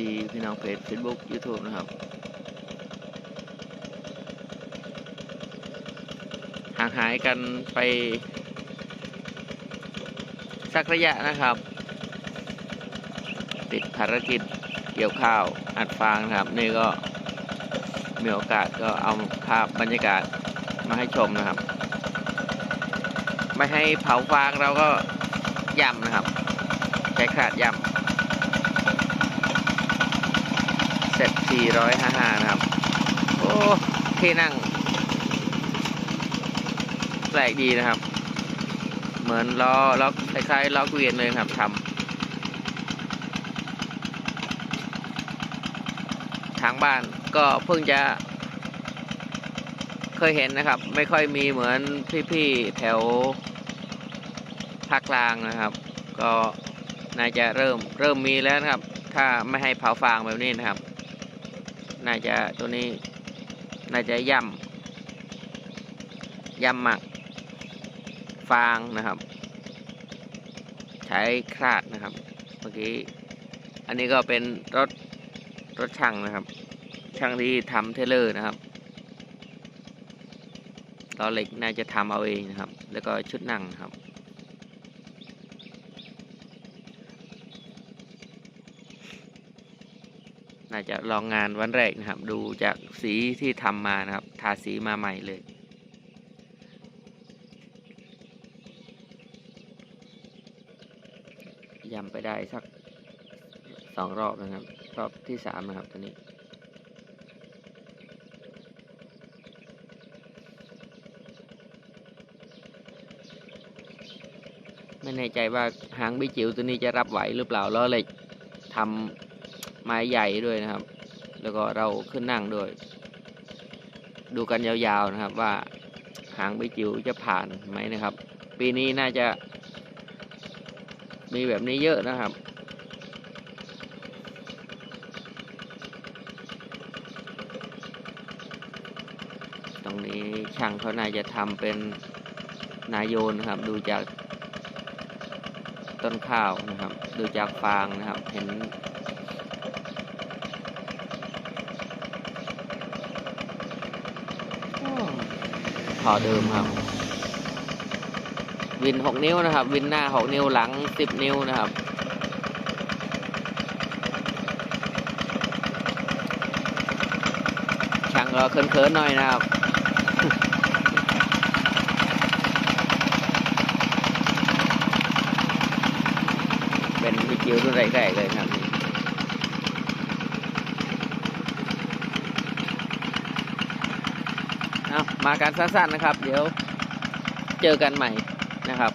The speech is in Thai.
ดีพี่น้องเพจ Facebook YouTube นะครับ ห่างหายกันไป สักระยะนะครับ ติดภารกิจเกี่ยวข้าวอัดฟางนะครับ นี่ก็มีโอกาสก็เอาภาพบรรยากาศมาให้ชมนะครับ ไม่ให้เผาฟางเราก็ย่ำนะครับ ใช้ขาดย่ำ เสร็จ455นะครับ โอ้ที่นั่ง แปลกดีนะครับ เหมือนล้อล้อคล้ายๆ ล้อเกวียนเลยครับทำทางบ้านก็เพิ่งจะ เคยเห็นนะครับ ไม่ค่อยมีเหมือนพี่ๆแถวภาคกลางนะครับ ก็น่าจะเริ่มเริ่มมีแล้วนะครับ ถ้าไม่ให้เผาฟางแบบนี้นะครับ น่าจะตัวนี้ น่าจะย่ำย่ำหมัก ฟางนะครับ ใช้คราดนะครับ เมื่อกี้ อันนี้ก็เป็นรถรถช่างนะครับ ช่างที่ทำเทเลอร์นะครับล้อเหล็กน่าจะทำเอาเองนะครับ แล้วก็ชุดนั่งนะครับ น่าจะลองงานวันแรกนะครับ ดูจากสีที่ทำมานะครับ ทาสีมาใหม่เลยยำไปได้สักสองรอบนะครับ รอบที่สามนะครับตัวนี้ไม่แน่ใจว่าหางบิจิ๋วตัวนี้จะรับไหวหรือเปล่าล้อเหล็กทำ ไม้ใหญ่ด้วยนะครับ แล้วก็เราขึ้นนั่งด้วย ดูกันยาวๆนะครับว่าหางใบจิ๋วจะผ่านไหมนะครับ ปีนี้น่าจะ มีแบบนี้เยอะนะครับตรงนี้ช่างเขาน่าจะทำเป็นนายโยนนะครับ ดูจากต้นข้าวนะครับ ดูจากฟางนะครับ เห็น พอเดิมครับ วินหกนิ้วนะครับ วินหน้าหกนิ้วหลังสิบนิ้วนะครับช่างก็เขินๆหน่อยนะครับเป็นวิจิวรุ่นแรกๆเลยครับนี่ เอามากันสั้นๆนะครับ เดี๋ยวเจอกันใหม่นะครับ